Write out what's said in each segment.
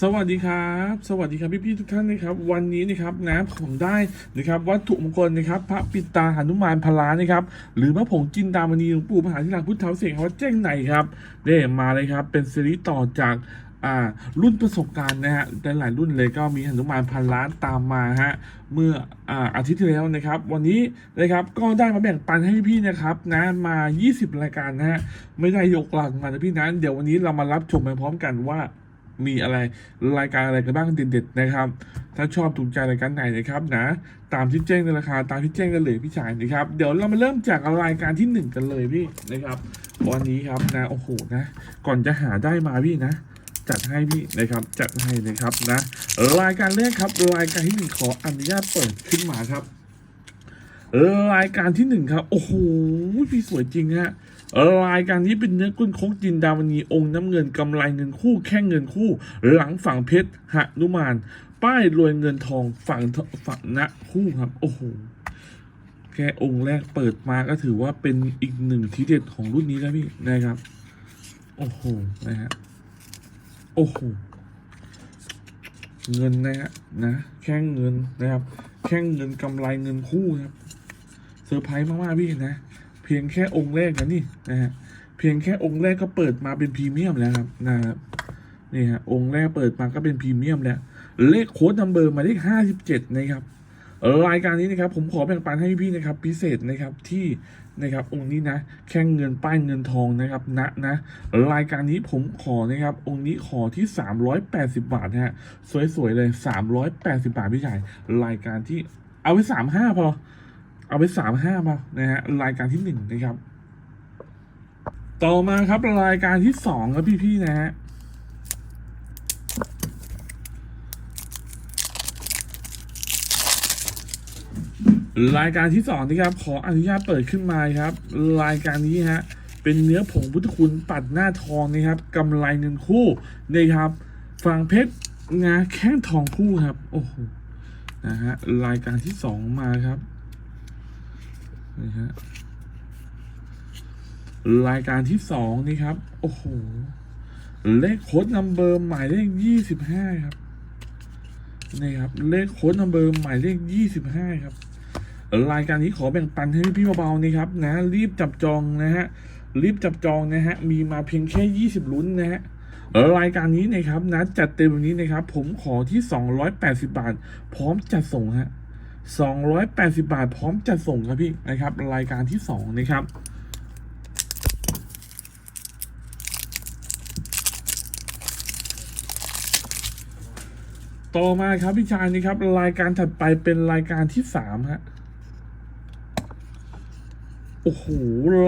สวัสดีครับ สวัสดีครับพี่ๆทุกท่านนะครับ วันนี้นะครับนะผมได้นะครับวัตถุมงคลนะครับ พระปิตาหนุมานพลานะครับหรือพระผงจินดามณีหลวงปู่มหาธิราพุทธเถาเสกวัดแจ้งไหนครับได้มาเลยครับ เป็นซีรีส์ต่อจากอ่ารุ่นประสบการณ์นะฮะแต่หลายรุ่นเลยก็มีหนุมานพันล้านตามมาฮะเมื่ออ่าอาทิตย์ที่แล้วนะครับ วันนี้นะครับก็ได้มาแบ่งปันให้พี่นะครับนะมา 20 รายการนะฮะไม่ได้ยกหลังมานะพี่นะเดี๋ยววันนี้เรามารับชมไปพร้อมกันว่า มีอะไรรายการอะไรกันบ้างเด็ดๆนะครับ ถ้าชอบถูกใจรายการไหนนะครับนะ ตามที่แจ้งในราคาตามที่แจ้งกันเลยพี่ชายนะครับ เดี๋ยวเรามาเริ่มจากรายการที่หนึ่งกันเลยพี่นะครับ วันนี้ครับนะโอ้โหนะ ก่อนจะหาได้มาพี่นะ จัดให้พี่นะครับจัดให้นะครับนะ รายการแรกครับรายการที่หนึ่งขออนุญาตเปิดขึ้นมาครับรายการที่หนึ่งครับ โอ้โหพี่สวยจริงฮะ รายการนี้เป็นเนื้อกุ้นคกจินดาวนีองค์น้ำเงินกำไรเงินคู่แค่เงินคู่ หลังฝั่งเพชรหนุมาน ป้ายรวยเงินทองฝั่งฝั่งนะคู่ครับ โอ้โหแค่องค์แรกเปิดมาก็ถือว่าเป็นอีกหนึ่งทีเด็ดของรุ่นนี้แล้วพี่นะครับ โอ้โหนะฮะโอ้โหเงินนะฮะนะแค่เงินนะครับ แค่เงินกำไรเงินคู่ครับเซอร์ไพรส์มากๆพี่นะ พียงแค่องค์แรกนะนี่นะฮะเพียงแค่องค์แรกก็เปิดมาเป็นพรีเมียมแล้วครับนะครับนี่ฮะองค์แรกเปิดมาก็เป็นพรีเมียมแล้ว เลขโค้ดนัมเบอร์มาเลขห้าสิบเจ็ดนะครับรายการนี้นะครับผมขอแบ่งปันให้พี่นะครับพิเศษนะครับที่นะครับองค์นี้นะแค่เงินป้ายเงินทองนะครับนะนะรายการนี้ผมขอนะครับองค์นี้ขอที่ 380 บาทนะฮะสวยๆเลย 380 บาทพี่ชายรายการที่เอาไป35 พอ เอาไป35พอนะฮะรายการที่หนึ่งนะครับ ต่อมาครับรายการที่สองครับพี่ๆนะฮะรายการที่สองนะครับ ขออนุญาตเปิดขึ้นมาครับ รายการนี้ฮะเป็นเนื้อผงพุทธคุณปัดหน้าทองนะครับกำไรเงินคู่นะครับฝั่งเพชรงาแข้งทองคู่ครับ โอ้โหนะฮะรายการที่สองมาครับ นะฮะรายการที่สองนี่ครับ โอ้โห เลขโค้ดนัมเบอร์หมายเลขยี่สิบห้าครับ นี่ครับ เลขโค้ดนัมเบอร์หมายเลขยี่สิบห้าครับ รายการนี้ขอแบ่งปันให้พี่เบาๆนะครับ นะ รีบจับจองนะฮะ รีบจับจองนะฮะ มีมาเพียงแค่20ลุ้นนะฮะรายการนี้นะครับนะจัดเต็มวันนี้นะครับ ผมขอที่ 280 บาท พร้อมจัดส่งฮะ 280 บาท พร้อมจัดส่งครับพี่นะครับ รายการที่ 2 นะครับ ต่อมาครับพี่ชายนี่ครับ รายการถัดไปเป็นรายการที่สามฮะโอ้โห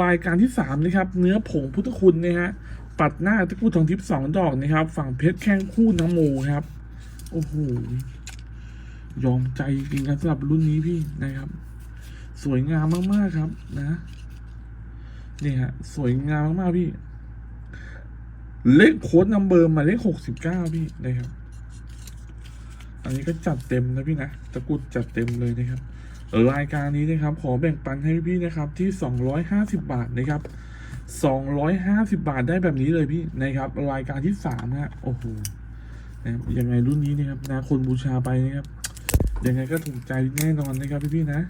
รายการที่สามนะครับ เนื้อผงพุทธคุณนะฮะปัดหน้าตะกรุดทองทิพย์สองดอกนะครับ ฝั่งเพชรแข้งคู่น้ำโมครับ โอ้โห ยอมใจจริงครับสำหรับรุ่นนี้พี่นะครับ สวยงามมากๆครับ นะนี่ฮะสวยงามมากๆพี่ เลขโค้ดนัมเบอร์มาเลขหกสิบเก้าพี่นะครับ อันนี้ก็จัดเต็มนะพี่นะตะกุดจัดเต็มเลยนะครับรายการนี้นะครับ ขอแบ่งปันให้พี่นะครับ ที่ 250 บาทนะครับ 250 บาทได้แบบนี้เลยพี่นะครับ รายการที่3นะฮะโอ้โหนะยังไงรุ่นนี้นะครับนะคนบูชาไปนะครับ ยังไงก็ถูกใจแน่นอนนะครับพี่พี่ๆนะ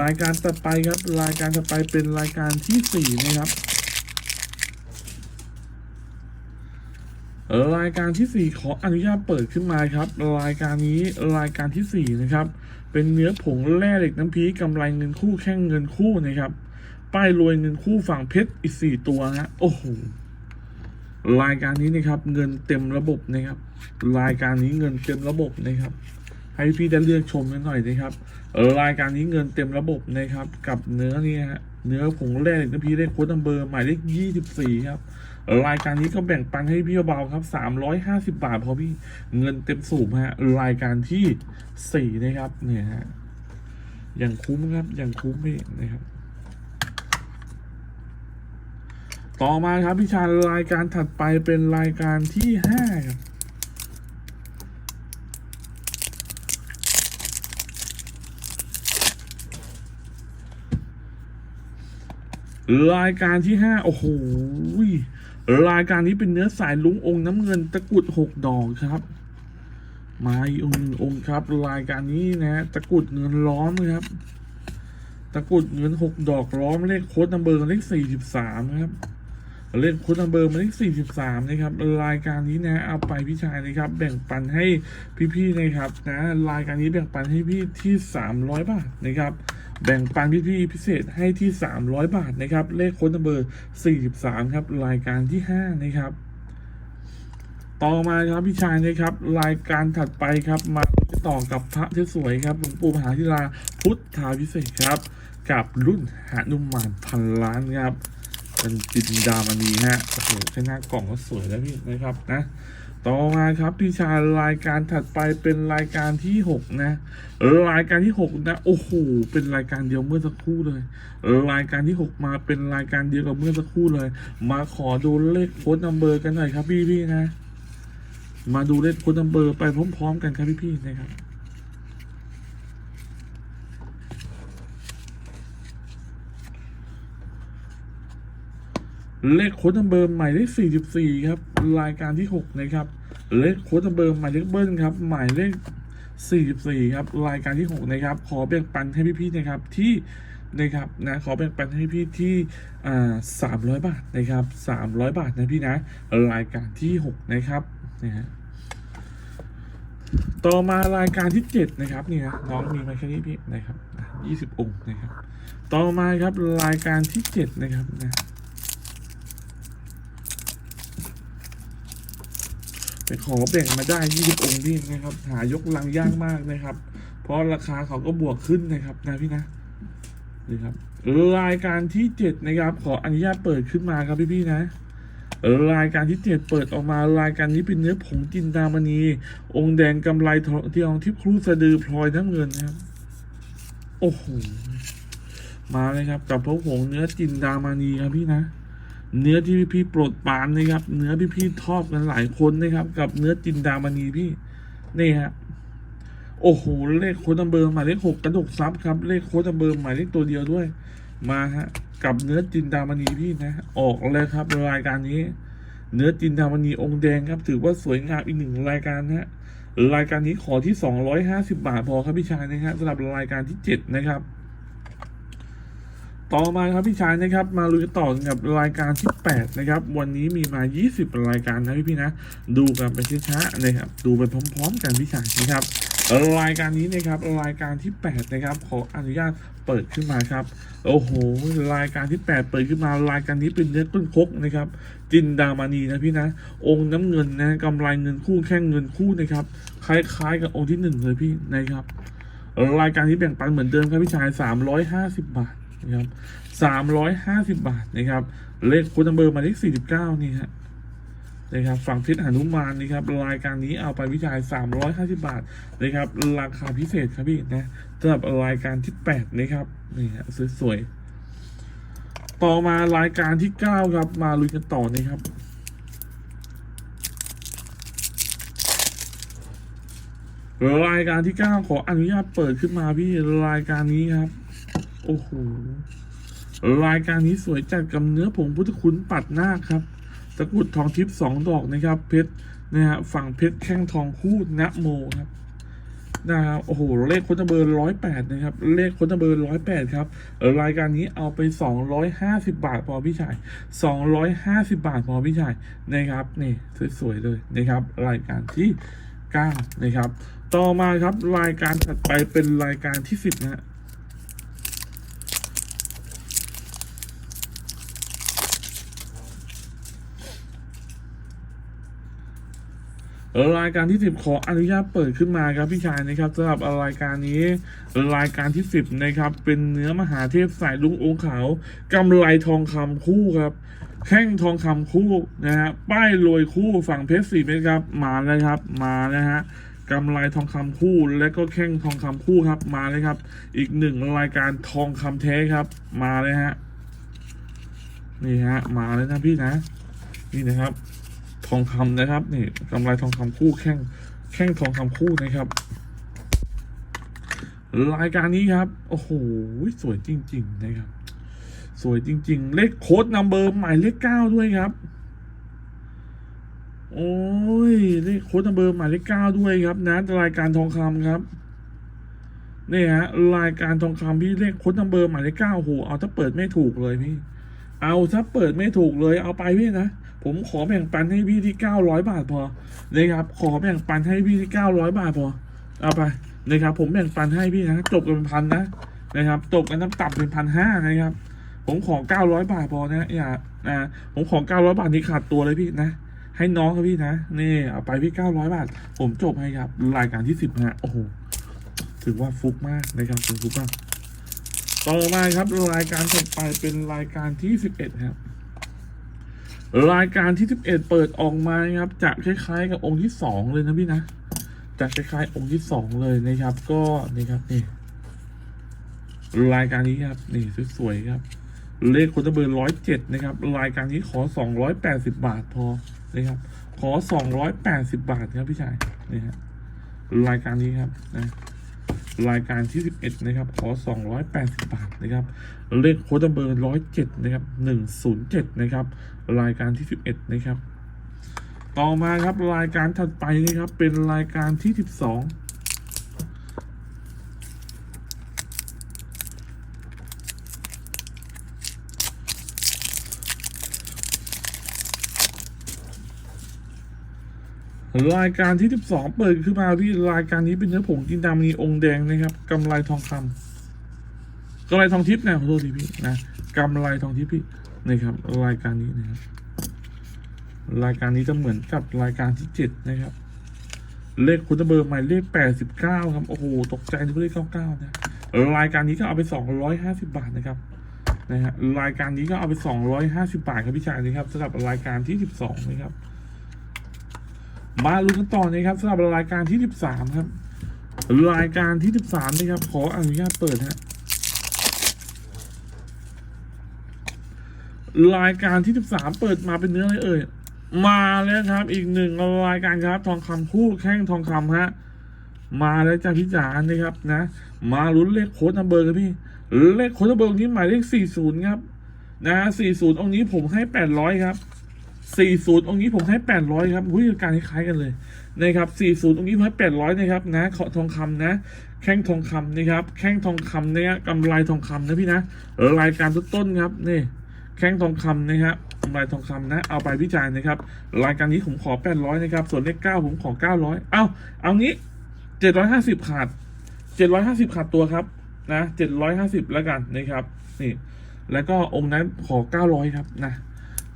รายการต่อไปครับ รายการต่อไปเป็นรายการที่สี่นะครับ รายการที่4ขออนุญาตเปิดขึ้นมาครับ รายการนี้รายการที่4นะครับ เป็นเนื้อผงแร่เหล็กน้ำพีกำไรเงินคู่แข่งเงินคู่นะครับ ป้ายรวยเงินคู่ฝั่งเพชรอีก4ตัวนะโอ้โหรายการนี้นะครับเงินเต็มระบบนะครับ รายการนี้เงินเต็มระบบนะครับ ให้พี่ได้เลือกชมกันหน่อยนะครับ เออรายการนี้เงินเต็มระบบนะครับ กับเนื้อนี่ฮะเนื้อผงแร่เหล็กน้ำพีเลขโค้ดนัมเบอร์หมายเลข24ครับรายการนี้ก็แบ่งปันให้พี่เบาครับ350บาทพอพี่เงินเต็มสูบฮะรายการที่4นะครับเนี่ยฮะอย่างคุ้มครับอย่างคุ้มพี่นะครับ ต่อมาครับพี่ชารายการถัดไปเป็นรายการที่5ครับ รายการที่ห้าโอ้โหรายการนี้เป็นเนื้อสายลุงองค์น้ำเงินตะกุดหกดอกครับมาอีกองค์องค์ครับ รายการนี้นะ ตะกุดเงินล้อมครับ ตะกุดเงินหกดอกล้อมเลขโค้ดนัมเบอร์เลขสี่สิบสามครับเลขโค้ดนัมเบอร์มาเลขสี่สิบสามนะครับ รายการนี้นะเอาไปพี่ชายนะครับ แบ่งปันให้พี่ๆนะครับ นะ รายการนี้แบ่งปันให้พี่ที่สามร้อยบาทนะครับ แบ่งปันพี่ๆพิเศษให้ที่สามร้อยบาทนะครับ เลขค้นเบอร์สี่สิบสามครับ รายการที่ห้านะครับ ต่อมาครับพี่ชายนะครับ รายการถัดไปครับ มาต่อกับพระเทสวยครับหลวงปู่มหาธิราพุทธาพิเศษครับ กับรุ่นหนุมานพันล้านครับ เป็นจินดามณีฮะโอ้โหแค่หน้ากล่องก็สวยแล้วพี่นะครับนะต่อมาครับพี่ชายรายการถัดไปเป็นรายการที่หกนะ รายการที่หกนะ โอ้โหเป็นรายการเดียวเมื่อสักครู่เลย รายการที่หกมาเป็นรายการเดียวกับเมื่อสักครู่เลย มาขอดูเลขโค้ดนัมเบอร์กันหน่อยครับพี่ๆนะ มาดูเลขโค้ดนัมเบอร์ไปพร้อม ๆ กันครับพี่ๆนะครับ เลขโค้ดเบอร์หมายเลข 44 ครับ รายการที่ 6 นะครับ เลขโค้ดเบอร์หมายเลขเบิ้ลครับ หมายเลข 44 ครับ รายการที่ 6 นะครับ ขอแบ่งปันให้พี่ๆนะครับที่นะครับนะขอแบ่งปันให้พี่ที่อ่า300บาทนะครับ300บาทนะพี่นะรายการที่ 6 นะครับนะฮะต่อมารายการที่ 7 นะครับนี่นะน้องมีมาแค่นี้พี่นะครับอะ20องค์นะครับ ต่อมาครับรายการที่ 7 นะครับนะ ไปขอแบ่งมาได้20องค์พี่นะครับ หายกลังยากมากนะครับ เพราะราคาเขาก็บวกขึ้นนะครับนะพี่นะนี่ครับรายการที่7นะครับ ขออนุญาตเปิดขึ้นมาครับพี่พี่ๆนะรายการที่7เปิดออกมารายการนี้เป็นเนื้อผงจินดามณี องค์แดงกำไรทองที่องทิพย์ครูสะดือพลอยน้ำเงินนะครับ โอ้โหมาเลยครับกับพระผงเนื้อจินดามณีครับพี่นะ เนื้อที่พี่ๆโปรดปรานนะครับ เนื้อพี่พี่ๆชอบกันหลายคนนะครับ กับเนื้อจินดามณีพี่นี่ฮะโอ้โหเลขโค้ดนัมเบอร์หมายเลขหกกระดกซับครับเลขโค้ดนัมเบอร์หมายเลขตัวเดียวด้วย มาฮะกับเนื้อจินดามณีพี่นะ ออกเลยครับรายการนี้ เนื้อจินดามณีองค์แดงครับ ถือว่าสวยงามอีกหนึ่งรายการนะฮะรายการนี้ขอที่สองร้อยห้าสิบาทพอครับพี่ชายนะฮะสำหรับรายการที่เจ็ดนะครับ ต่อมาครับพี่ชายนะครับมาลุยต่อกับรายการที่ 8 นะครับ วันนี้มีมา 20 รายการนะพี่พี่นะ ดูกันไปช้าๆนะครับดูไปพร้อม ๆ กันพี่ชายนะครับรายการนี้นะครับรายการที่ 8 นะครับขออนุญาตเปิดขึ้นมาครับโอ้โหรายการที่ 8 เปิดขึ้นมารายการนี้เป็นเนื้อต้นคกนะครับ จินดามานีนะพี่นะ องค์น้ำเงินนะกำไรเงินคู่แข้งเงินคู่นะครับคล้ายๆกับองค์ที่หนึ่งเลยพี่นะครับรายการที่แบ่งปันเหมือนเดิมครับพี่ชาย 350 บาท นะครับ350บบาทนะครับ เลขคุณนัมเบอร์หมายเลข49นี่ฮะนะครับฝั่งทิศหนุมานนี่ครับรายการนี้เอาไปพี่ชาย350 บาทนะครับ ราคาพิเศษครับพี่นะสำหรับรายการที่ 8 นะครับนี่ฮะสวยๆต่อมารายการที่ 9 ครับ มาลุยกันต่อนะครับรายการที่เก้าขออนุญาตเปิดขึ้นมาพี่รายการนี้ครับ โอ้โหรายการนี้สวยจัดกับเนื้อผงพุทธคุณปัดหน้าคครับ ตะกุดทองทิพย์สองดอกนะครับ เพชรนะฮะฝั่งเพชรแข้งทองคู่นะโมครับนะครับโอ้โห เลขโคตรเบอร์ร้อยแปดนะครับ เลขโคตรเบอร์ร้อยแปดครับ รายการนี้เอาไปสองร้อยห้าสิบบาทพอพี่ชายสองร้อยห้าสิบบาทพอพี่ชายนะครับ นี่สวยๆเลยนะครับ รายการที่เก้านะครับ ต่อมาครับรายการถัดไปเป็นรายการที่สิบนะ รายการที่สิบขออนุญาตเปิดขึ้นมาครับพี่ชายนะครับสำหรับรายการนี้ รายการที่สิบนะครับ เป็นเนื้อมหาเทพสายลุงองค์ขาวกำไรทองคำคู่ครับแข้งทองคำคู่นะฮะป้ายรวยคู่ฝั่งเพชรสี่เมตรครับมาแล้วครับมาแล้วฮะกำไรทองคำคู่และก็แข้งทองคำคู่ครับมาเลยครับ อีกหนึ่งรายการทองคำแท้ครับ มาเลยฮะนี่ฮะมาเลยนะพี่นะ นี่นะครับ ทองคำนะครับนี่กำไรทองคำคู่แข้งแข้งทองคำคู่นะครับ รายการนี้ครับ โอ้โหสวยจริง ๆ นะครับ สวยจริง ๆ เลขโค้ดนัมเบอร์หมายเลขเก้าด้วยครับ โอ้ยนี่โค้ดนัมเบอร์หมายเลขเก้าด้วยครับ นะ รายการทองคำครับนี่ฮะรายการทองคำพี่เลขโค้ดนัมเบอร์หมายเลขเก้าโอ้โหเอาถ้าเปิดไม่ถูกเลยพี่ เอาถ้าเปิดไม่ถูกเลยเอาไปพี่นะ ผมขอแบ่งปันให้พี่ที่เก้าร้อยบาทพอนะครับขอแบ่งปันให้พี่ที่เก้าร้อยบาทพอเอาไปนะครับผมแบ่งปันให้พี่นะจบกันเป็นพันนะนะครับจบกันน้ำตับเป็นพันห้านะครับ ผมขอเก้าร้อยบาทพอนะอย่าอ่าผมขอเก้าร้อยบาทนี้ขาดตัวเลยพี่นะให้น้องครับพี่นะนี่เอาไปพี่เก้าร้อยบาท ผมจบให้ครับรายการที่สิบฮะโอ้โหถือว่าฟุกมากนะครับถือฟุกมากต่อมาครับรายการต่อไปเป็นรายการที่สิบเอ็ดครับ รายการที่สิบเอ็ดเปิดออกมาครับจะคล้ายๆ กับองค์ที่สองเลยนะพี่นะจะคล้ายๆองค์ที่สองเลยนะครับ ก็นี่ครับนี่รายการนี้ครับนี่สวยๆครับ เลขคนตะเบอร์ร้อยเจ็ดนะครับ รายการนี้ขอสองร้อยแปดสิบาทพอนะครับ ขอสองร้อยแปดสิบาทครับพี่ชายนี่ฮะรายการนี้ครับนะ รายการที่ 11 นะครับ ขอ 280 บาทนะครับ เลขโค้ดเบอร์ 107 นะครับ 107 นะครับ รายการที่ 11 นะครับ ต่อมาครับรายการถัดไปนะครับ เป็นรายการที่ 12 รายการที่ 12 เปิดขึ้นมาพี่รายการนี้เป็นเนื้อผงจินดามีองค์แดงนะครับกำไรทองคำกำไรทองทิพย์นะขอโทษทีพี่นะกำไรทองทิพย์พี่นะครับ รายการนี้นะครับ รายการนี้จะเหมือนกับรายการที่ 7 นะครับ เลขคุณเบอร์หมายเลข 89 ครับโอ้โหตกใจนึกว่าเลข99นะรายการนี้ก็เอาไป 250 บาทนะครับนะฮะรายการนี้ก็เอาไป 250 บาทครับพี่ชายนะครับสำหรับรายการที่ 12 นะครับ มาลุ้นกันต่อนะครับสำหรับรายการที่ 13 ครับ รายการที่ 13นะครับ ขออนุญาตเปิดฮะรายการที่ 13 เปิดมาเป็นเนื้ออะไรเอ่ย มาแล้วครับ อีกหนึ่งรายการครับ ทองคำคู่แข้งทองคำฮะ มาแล้วจ้าพี่จ๋านะครับนะ มาลุ้นเลขโค้ดนัมเบอร์กันพี่ เลขโค้ดนัมเบอร์นี้หมายเลข40ครับ นะ40องค์นี้ผมให้800ครับ 40 องค์นี้ผมให้800ครับหุ้ยการคล้ายๆกันเลยนะครับ40 องค์นี้ผมให้800นะครับนะขอทองคำนะ แข้งทองคำนะครับ แข้งทองคำเนี่ยกำไรทองคำนะพี่นะรายการต้นๆครับนี่แข้งทองคำนะครับกำไรทองคำนะ เอาไปวิจารณ์นะครับ รายการนี้ผมขอ 800นะครับส่วนเลข9ผมขอ 900 เอาเอางี้ 750 ขาด 750 ขาดตัวครับนะ750 แล้วกันนะครับนี่แล้วก็องค์นั้นขอ 900 ครับนะ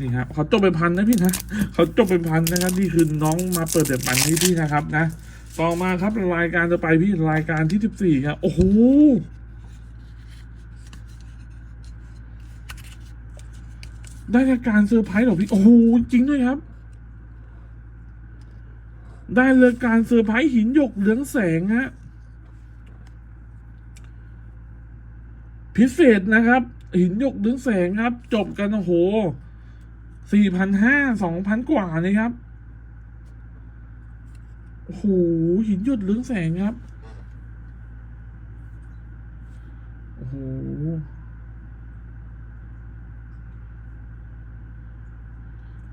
นี่ครับเขาจบเป็นพันนะพี่นะเขาจบเป็นพันนะครับ นี่คือน้องมาเปิดแบบปันให้พี่นะครับนะ ต่อมาครับรายการจะไปพี่รายการที่สิบสี่ครับโอ้โหได้รายการเซอร์ไพรส์เหรอพี่โอ้โหจริงด้วยครับ ได้รายการเซอร์ไพรส์หินหยกเหลืองแสงฮะพิเศษนะครับ หินหยกเหลืองแสงครับ จบกันโอ้โห สี่พันห้าสองพันกว่านะครับ โอ้โห หินหยดเลืองแสงครับ โอ้โห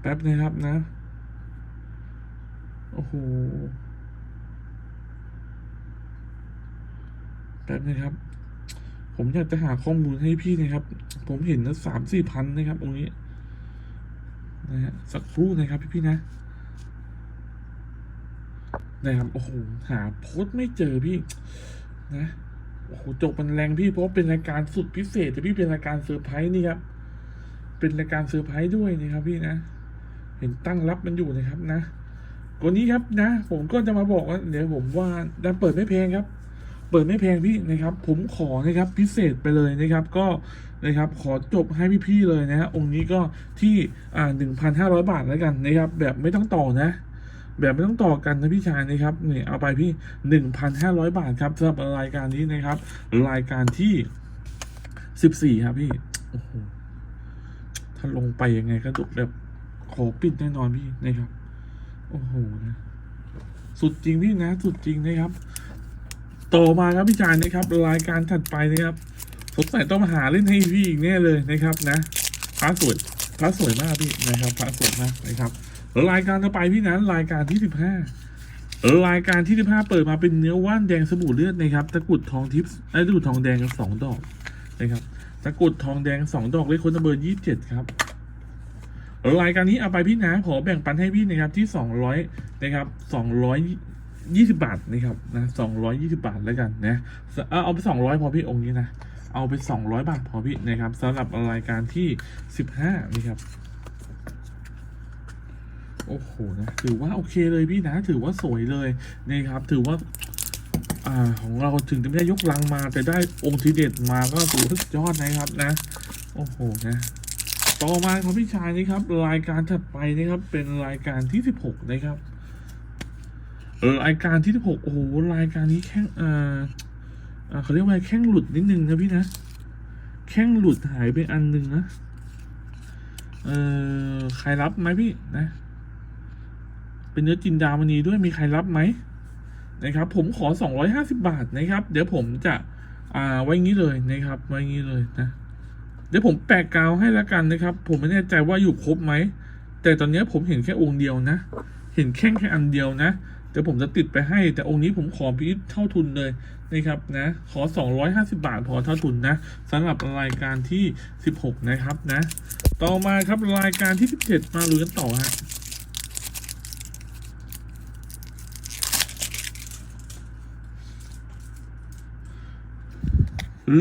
แป๊บนะครับนะ โอ้โห แป๊บนะครับ ผมอยากจะหาข้อมูลให้พี่นะครับ ผมเห็นนะสามสี่พันนะครับตรงนี้ นะฮะสักครู่นะครับพี่ๆนะนะครับโอ้โหหาโพสไม่เจอพี่นะโอ้โหจบมันแรงพี่เพราะเป็นรายการสุดพิเศษแต่พี่เป็นรายการเซอร์ไพรส์นี่ครับเป็นรายการเซอร์ไพรส์ด้วยนะครับพี่นะ เห็นตั้งรับมันอยู่นะครับนะวันนี้ครับนะ ผมก็จะมาบอกว่าเดี๋ยวผมว่าดันเปิดไม่แพงครับ เปิดไม่แพงพี่นะครับ ผมขอนะครับพิเศษไปเลยนะครับ ก็นะครับขอจบให้พี่ๆเลยนะฮะองค์นี้ก็ที่อ่าหนึ่งพันห้าร้อยบาทแล้วกันนะครับ แบบไม่ต้องต่อนะแบบไม่ต้องต่อกันนะพี่ชายนะครับเนี่ยเอาไปพี่หนึ่งพันห้าร้อยบาทครับสำหรับรายการนี้นะครับ รายการที่สิบสี่ครับพี่โอ้โหถ้าลงไปยังไงก็ดุแบบขอปิดแน่นอนพี่นะครับ โอ้โหนะสุดจริงพี่นะ สุดจริงนะครับ ต่อมาครับพี่จานนะครับ รายการถัดไปนะครับสงสัยต้องมาหาเล่นให้พี่อีกแน่เลยนะครับนะพระสวยพระสวยมากพี่นะครับพระสวยมากนะครับรายการต่อไปพี่นั้นรายการที่สิบห้ารายการที่สิบห้าเปิดมาเป็นเนื้อว่านแดงสบู่เลือดนะครับตะกรุดทองทิพย์ไอ้ตะกรุดทองแดงสองดอกนะครับตะกรุดทองแดงสองดอกเลขคนเบอร์ยี่สิบเจ็ดครับรายการนี้เอาไปพี่นะขอแบ่งปันให้พี่นะครับที่สองร้อยนะครับสองร้อย ยี่สิบาทนะครับนะสองร้อยยี่สิบาทแล้วกันนะเอาเอาไปสองร้อยพอพี่องค์นี้นะเอาไปสองร้อยบาทพอพี่นะครับสำหรับรายการที่สิบห้านะครับโอ้โหนะถือว่าโอเคเลยพี่นะถือว่าสวยเลยนะครับ ถือว่าอ่าของเราถึงจะไม่ได้ยกลังมาแต่ได้องค์ทีเด็ดมาก็ถือว่าสุดยอดนะครับนะ โอ้โหนะต่อมาครับพี่ชายนี่ครับ รายการถัดไปนะครับเป็นรายการที่สิบหกนะครับ รายการที่หกโอ้โหรายการนี้แข้งอ่าอ่าเขาเรียกว่าแข้งหลุดนิดนึงนะพี่นะแข้งหลุดหายไปอันหนึ่งนะเออใครรับไหมพี่นะ เป็นเนื้อจินดามณีด้วยมีใครรับไหมนะครับ ผมขอ 250 บาทนะครับ เดี๋ยวผมจะอ่าไว้งี้เลยนะครับ ไว้งี้เลยนะเดี๋ยวผมแปะกาวให้แล้วกันนะครับ ผมไม่แน่ใจว่าอยู่ครบไหมแต่ตอนนี้ผมเห็นแค่องค์เดียวนะ เห็นแค่แค่อันเดียวนะ ดี๋ยวผมจะติดไปให้ แต่องค์นี้ผมขอพิเท่าทุนเลยนะครับนะขอ 250 บาทพอเท่าทุนนะสำหรับรายการที่ 16 นะครับนะ ต่อมาครับรายการที่ 17 มาลุยกันต่อฮะ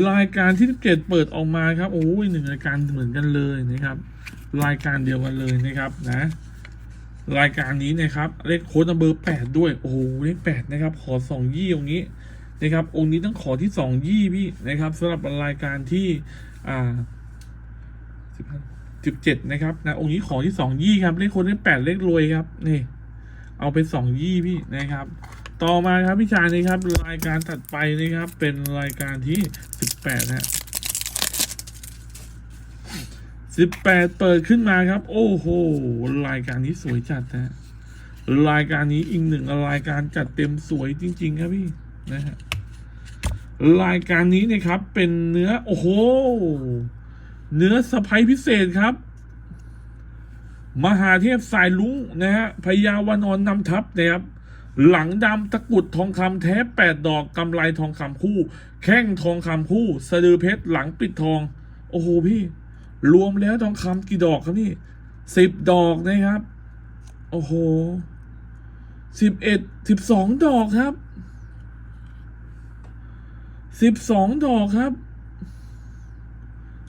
รายการที่ 17 เปิดออกมาครับ โอ้ยหนึ่งรายการเหมือนกันเลยนะครับ รายการเดียวกันเลยนะครับนะ รายการนี้นะครับ เลขโค้ดเบอร์แปดด้วย โอ้โหเลขแปดนะครับ ขอสองยี่องนี้นะครับ องค์นี้ต้องขอที่สองยี่พี่นะครับสำหรับรายการที่อ่าสิบสิบเจ็ดนะครับนะองค์นี้ขอที่สองยี่ครับ เลขโค้ดเลขแปดเลขรวยครับนี่ เอาไปสองยี่พี่นะครับ ต่อมาครับพี่ชายนะครับ รายการถัดไปนะครับ เป็นรายการที่สิบแปดนะ สิบแปดเปิดขึ้นมาครับ โอ้โห รายการนี้สวยจัดนะรายการนี้อีกหนึ่งรายการจัดเต็มสวยจริง ๆ ครับพี่นะฮะรายการนี้นะครับ เป็นเนื้อโอ้โห เนื้อสไปพิเศษครับ มหาเทพสายลุงนะฮะพญาวานอนนำทัพนะครับหลังดำตะกุดทองคำแท้แปดดอกกำไรทองคำคู่ แข้งทองคำคู่ สะดือเพชรหลังปิดทอง โอ้โหพี่ รวมแล้วทองคำกี่ดอกครับนี่สิบดอกนะครับ โอ้โหสิบเอ็ดสิบสองดอกครับสิบสองดอกครับ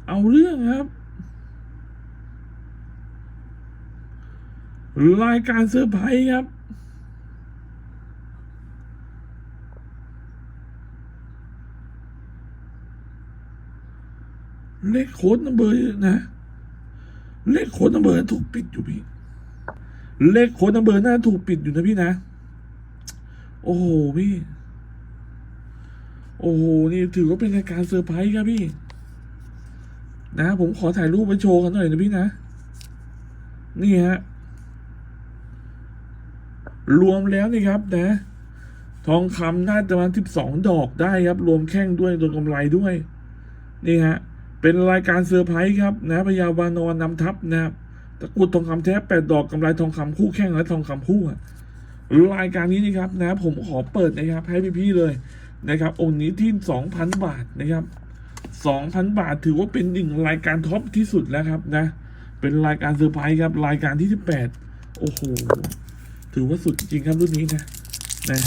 เอาเรื่องครับ รายการเซอร์ไพรส์ครับ เลขโค้ดนัมเบอร์นะ เลขโค้ดนัมเบอร์ถูกปิดอยู่พี่ เลขโค้ดนัมเบอร์น่าถูกปิดอยู่นะพี่นะ โอ้โหพี่ โอ้โหนี่ถือว่าเป็นรายการเซอร์ไพรส์ครับพี่ นะผมขอถ่ายรูปไปโชว์กันหน่อยนะพี่นะ นี่ฮะ รวมแล้วนี่ครับนะทองคำน่าจะประมาณสิบสองดอกได้ครับ รวมแข้งด้วยรวมกำไรด้วย นี่ฮะ เป็นรายการเซอร์ไพรส์ครับนะพยาวานอนนำทัพนะครับตะกุดทองคำแท้แปดดอกกำไรทองคำคู่แข้งและทองคำคู่รายการนี้นี่ครับนะผมขอเปิดนะครับให้พี่ๆเลยนะครับ องค์นี้ที่สองพันบาทนะครับสองพันบาทถือว่าเป็นหนึ่งรายการท็อปที่สุดแล้วครับนะ เป็นรายการเซอร์ไพรส์ครับรายการที่สิบแปดโอ้โห ถือว่าสุดจริงครับรุ่นนี้นะนะ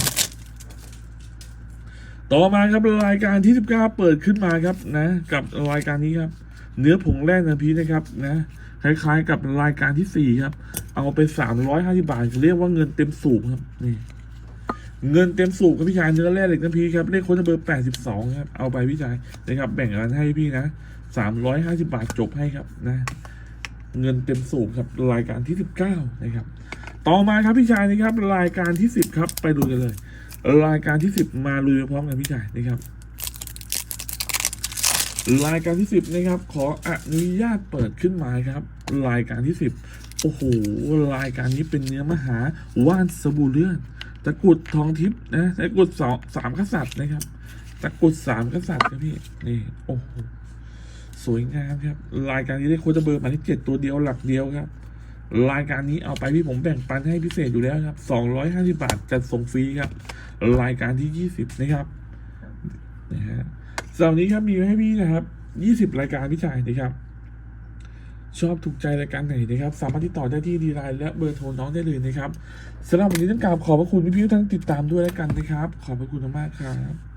ต่อมาครับรายการที่ 19 เปิดขึ้นมาครับนะ กับรายการนี้ครับ เนื้อผงแร่นะพี่นะครับนะคล้ายๆกับรายการที่ 4 ครับ เอาไป 350 บาทเรียกว่าเงินเต็มสูบครับนี่เงินเต็มสูบครับพี่ชายเนื้อแร่เหล็กนะพี่ครับเลขโค้ดเบอร์ 82 ครับ เอาไปพี่ชายนะครับแบ่งกันให้พี่นะ 350 บาทจบให้ครับนะ เงินเต็มสูบครับรายการที่ 19 นะครับ ต่อมาครับพี่ชายนะครับรายการที่ 10 ครับ ไปดูกันเลย รายการที่สิบมาลุยพร้อมกันพี่ชายนะครับรายการที่สิบนะครับ ขออนุญาตเปิดขึ้นมาครับ รายการที่สิบโอ้โหรายการนี้เป็นเนื้อมหาว่านสบู่เลื่อนตะกรุดทองทิพย์นะตะกรุดสองสามกษัตริย์นะครับตะกรุดสามกษัตริย์ครับพี่นี่โอ้โหสวยงามครับ รายการนี้ได้โค้ดเบอร์หมายเลขเจ็ดตัวเดียวหลักเดียวครับ รายการนี้เอาไปพี่ผมแบ่งปันให้พิเศษอยู่แล้วครับ250บาทจัดส่งฟรีครับ รายการที่ 20 นะครับนะฮะสำหรับนี้ครับมีให้พี่นะครับ 20 รายการพี่ชายนะครับ ชอบถูกใจรายการไหนนะครับ สามารถติดต่อได้ที่ดีไลน์และเบอร์โทรน้องได้เลยนะครับสำหรับวันนี้ต้องกราบขอบพระคุณพี่ๆทุกท่านที่ติดตามด้วยแล้วกันนะครับ ขอบพระคุณมากครับ